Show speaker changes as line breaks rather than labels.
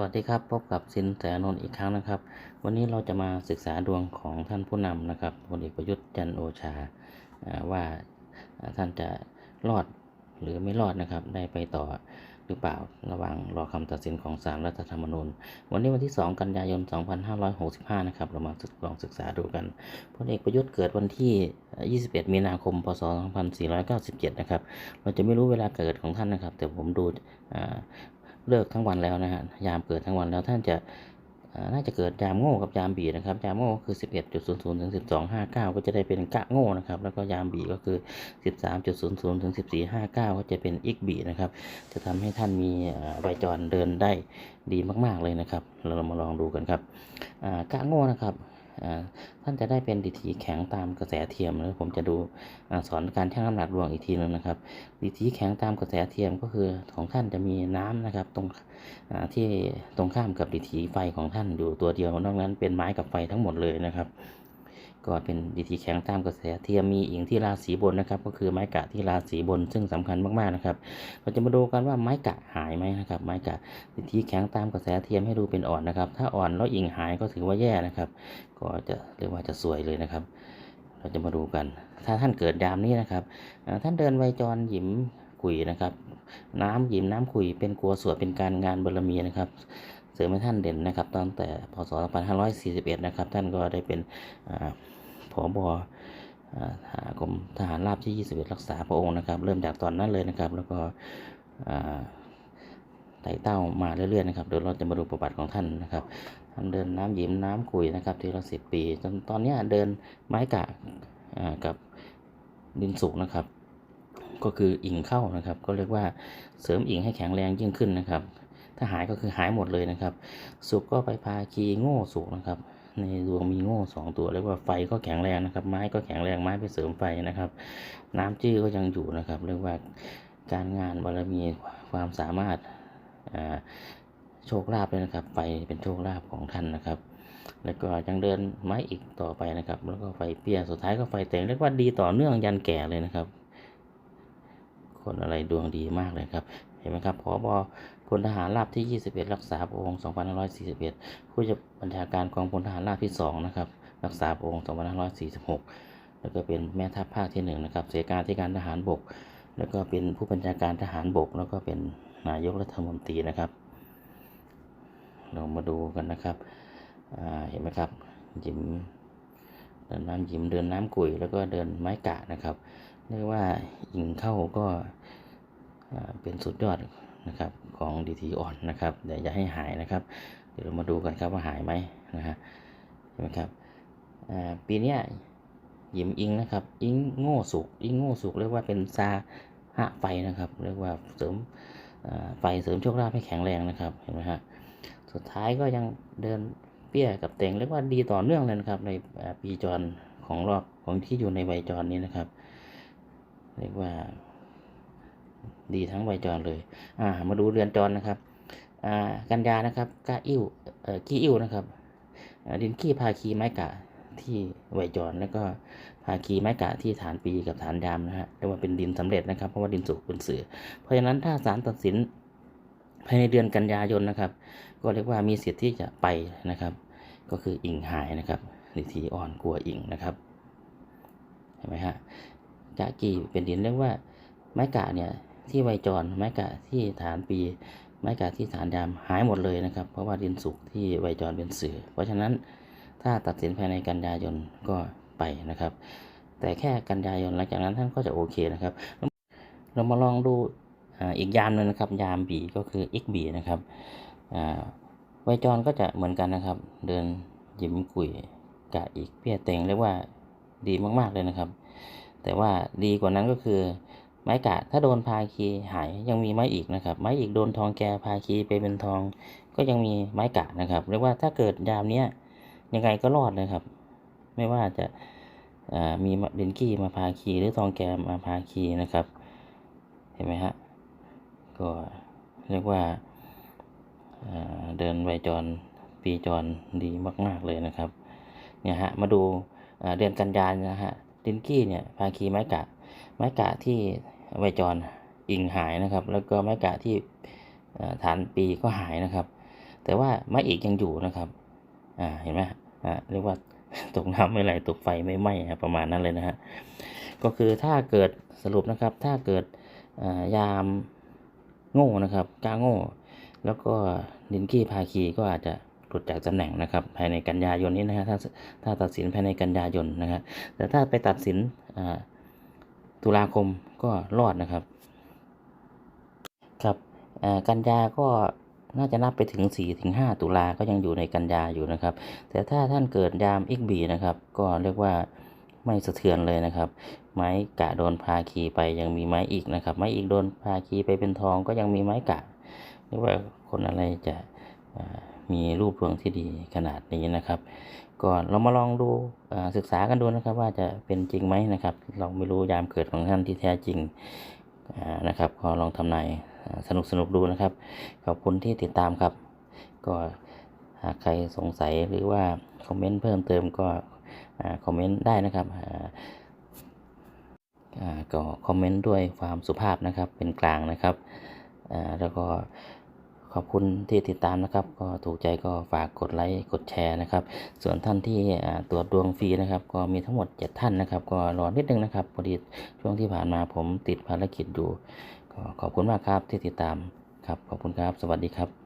วัสดีครับพบกับสินแสนนท์อีกครั้งนะครับ วันนี้เราจะมาศึกษาดวงของท่านผู้นำนะครับพลเอกประยุทธ์จันโอชาว่าท่านจะรอดหรือไม่รอดนะครับ ได้ไปต่อหรือเปล่าระหว่างรอคำตัดสินของศาลรัฐธรรมนูญ วันนี้วันที่ 2 กันยายน 2565 นะครับ เรามาลองศึกษาดูกันพลเอกประยุทธ์เกิดวันที่ 21 มีนาคม พศ 2497 นะครับ เราจะไม่รู้เวลาเกิดของท่านนะครับ แต่ผมดู เลิกทั้งวันแล้วนะฮะยามเกิดทั้งวันแล้วท่านจะน่าจะเกิดยามโง่กับยามบีนะครับยามโง่ก็คือ 11.00ถึง12.59 ก็จะได้เป็นกะโง่นะครับแล้วก็ยามบีก็คือ 13.00ถึง14.59 ก็จะเป็นอีกบีนะครับจะทำให้ท่านมีใบจรเดินได้ดีมาก ๆเลยนะครับ เรามาลองดูกันครับอ่ากะโง่นะครับ ท่านจะได้เป็นดิทีแข็งตามกระแสเทียมแล้วผมจะดูอาสอนการชั่งน้ำหนักดวงอีกทีนึงนะครับดิทีแข็งตามกระแสเทียมก็คือของท่านจะมีน้ำนะครับตรงที่ตรงข้ามกับดิทีไฟของท่านอยู่ตัวเดียวนอกนั้นเป็นไม้กับไฟทั้งหมดเลยนะครับ ก็เป็นดิถีแข็งตามกระแสเทียมมีอิงที่ราศีบนนะครับ ก็คือไม้กะที่ราศีบน ซึ่งสำคัญมากๆนะครับ เราจะมาดูกันว่าไม้กะหายไหมนะครับ ไม้กะดิถีแข็งตามกระแสเทียมให้ดูเป็นอ่อนนะครับ ถ้าอ่อนแล้วอิงหายก็ถือว่าแย่นะครับ ก็จะเรียกว่าจะสวยเลยนะครับ เราจะมาดูกัน ถ้าท่านเกิดยามนี้นะครับ ท่านเดินไวยจรหยิมกุยนะครับ น้ำหยิมน้ำขุยเป็นกลัวสวดเป็นการงานบารมีนะครับเสริมให้ท่านเด่นนะครับตั้งแต่พศ 2541 นะครับ ท่านก็ได้เป็นอา ผอบอกรมทหารราบที่ 21 รักษาพระองค์นะครับ เริ่มจากตอนนั้นเลยนะครับ แล้วก็ไต่เต้ามาเรื่อยๆนะครับเดี๋ยวเราจะมาดูประวัติของท่านนะครับท่านเดินน้ำหยิมน้ำขุยนะครับทีละสิบปีจนตอนนี้เดินไม้กะกับดินสุกนะครับ ก็คืออิงเข้านะครับ ก็เรียกว่าเสริมอิงให้แข็งแรงยิ่งขึ้นนะครับ ถ้าหายก็คือหายหมดเลยนะครับ สุกก็ไปพาคีโง่สุกนะครับ ในดวงมีโง่สองตัวเรียกว่าไฟก็แข็งแรงนะครับ ไม้ก็แข็งแรงไม้ไปเสริมไฟนะครับ น้ำจื้อก็ยังอยู่นะครับ เรียกว่าการงานบารมีความสามารถอ่าโชคลาภเลยนะครับ ไฟเป็นโชคลาภของท่านนะครับแล้วก็ยังเดินไม้อีกต่อไปนะครับ แล้วก็ไฟเปียสุดท้ายก็ไฟเต็งเรียกว่าดีต่อเนื่องยันแก่เลยนะครับ คนอะไรดวงดีมากเลยครับ ห็นไหมครับพอบพลทหารราบที่ 21 รักษาพระองค์2541 ผู้จะบัญชาการกองพลทหารราบที่ 2 นะครับ รักษาพระองค์2546 แล้วก็เป็นแม่ทัพภาคที่1นะครับเสการที่การทหารบก แล้วก็เป็นผู้บัญชาการทหารบก แล้วก็เป็นนายกรัฐมนตรีนะครับ เรามาดูกันนะครับเห็นไหมครับยิ้มเดินน้ำยิ้มเดินน้ำกุยแล้วก็เดินไม้กะนะครับเรียกว่าอิงเข้าก็ เป็นสุดยอดนะครับของดีทีอ่อนนะครับเดี๋ยวอย่าให้หายนะครับ เดี๋ยวเรามาดูกันครับว่าหายไหมนะฮะเห็นไหมครับปีนี้ยหยิมอิงนะครับ อิงโง่สุกอิงโง่สุกเรียกว่าเป็นซาหะไฟนะครับ เรียกว่าเสริมไฟเสริมโชคลาภให้แข็งแรงนะครับเห็นไหมฮะสุดท้ายก็ยังเดินเปี้ยกับเต็งเรียกว่าดีต่อเนื่องเลยนะครับในปีจรของรอบของที่อยู่ในใบจรนี้นะครับ เรียกว่า ดีทั้งใบจรเลย อ่า มาดูเรือนจรนะครับ อ่า กันยานะครับกาอิ้วเอ่อกี้อิ้วนะครับดินขี้พาคีไม้กะที่ใบจรแล้วก็พาคีไม้กะที่ฐานปีกับฐานยามนะฮะเรียกว่าเป็นดินสำเร็จนะครับเพราะว่าดินสุกเป็นสื่อเพราะฉะนั้นถ้าศาลตัดสินภายในเดือนกันยายนนะครับ ก็เรียกว่ามีสิทธิ์ที่จะไปนะครับ ก็คืออิงหายนะครับดิทีอ่อนกลัวอิงนะครับเห็นไหมฮะกะกีเป็นดินเรียกว่าไม้กะเนี่ย ที่ไวจรไม้กะที่ฐานปี ไม้กะที่ฐานยามหายหมดเลยนะครับ เพราะว่าดินสุกที่ไวจรเป็นสื่อ เพราะฉะนั้นถ้าตัดสินภายในกันยายนก็ไปนะครับ แต่แค่กันยายนหลังจากนั้นท่านก็จะโอเคนะครับ เรามาลองดูอีกยามหนึงนะครับ ยามบีก็คือ x b นะครับอ่าไวจรก็จะเหมือนกันนะครับ เดินหยิมกุยกะอีกเปี้ยเต็งเรียกว่าดีมากๆเลยนะครับ แต่ว่าดีกว่านั้นก็คือ ไม้กะถ้าโดนพาคีหายยังมีไม้อีกนะครับ ไม้อีกโดนทองแกพาคีไปเป็นทอง ก็ยังมีไม้กะนะครับเรียกว่าถ้าเกิดยามเนี้ยยังไงก็รอดเลยครับ ไม่ว่าจะามีเดนกี้มาพาคีหรือทองแกมาพาคีนะครับ เห็นไหมฮะก็เรียกว่าาเดินไวจรปีจรดีมากๆเลยนะครับเนี่ยฮะมาดูเดือนกันยายนนะฮะดินกี้เนี่ยภาคีไม้กะไม้กะที่ ไวจรอิงหายนะครับ แล้วก็ไม้กะที่ฐานปีก็หายนะครับ แต่ว่าไม้เอกยังอยู่นะครับอ่าเห็นไหมอ่าเรียกว่าตกน้ำไม่ไหลตกไฟไม่ไหม้ประมาณนั้นเลยนะฮะก็คือถ้าเกิดสรุปนะครับ ถ้าเกิดยามโง่นะครับกล้าโง่ แล้วก็ดินกี้ภาคีก็อาจจะหลุดจากตำแหน่งนะครับ ภายในกันยายนนี้นะฮะถ้าถ้าตัดสินภายในกันยายนนะฮะแต่ถ้าไปตัดสินอ่า ตุลาคมก็รอดนะครับ ครับกันยาก็น่าจะนับไปถึง4ถึง5ตุลาก็ยังอยู่ในกันยาอยู่นะครับ แต่ถ้าท่านเกิดยามอิกบีนะครับ ก็เรียกว่าไม่สะเทือนเลยนะครับ ไม้กะโดนพาคีไปยังมีไม้อีกนะครับ ไม้อีกโดนพาคีไปเป็นทองก็ยังมีไม้กะเรียกว่าคนอะไรจะ มีรูปดวงที่ดีขนาดนี้นะครับก่อนเรามาลองดูศึกษากันดูนะครับ ว่าจะเป็นจริงไหมนะครับ เราไม่รู้ยามเกิดของท่านที่แท้จริงนะครับ ก็ลองทำนายสนุกสนุกดูนะครับ ขอบคุณที่ติดตามครับ ก็หากใครสงสัยหรือว่าคอมเมนต์เพิ่มเติมก็คอมเมนต์ได้นะครับก็คอมเมนต์ด้วยความสุภาพนะครับเป็นกลางนะครับแล้วก็ ขอบคุณที่ติดตามนะครับ ก็ถูกใจก็ฝากกดไลค์กดแชร์นะครับ ส่วนท่านที่ตรวจดวงฟรีนะครับ ก็มีทั้งหมด 7 ท่านนะครับ ก็รอนิดนึงนะครับพอดีช่วงที่ผ่านมาผมติดภารกิจอยู่ก็ขอบคุณมากครับที่ติดตามครับขอบคุณครับ สวัสดีครับ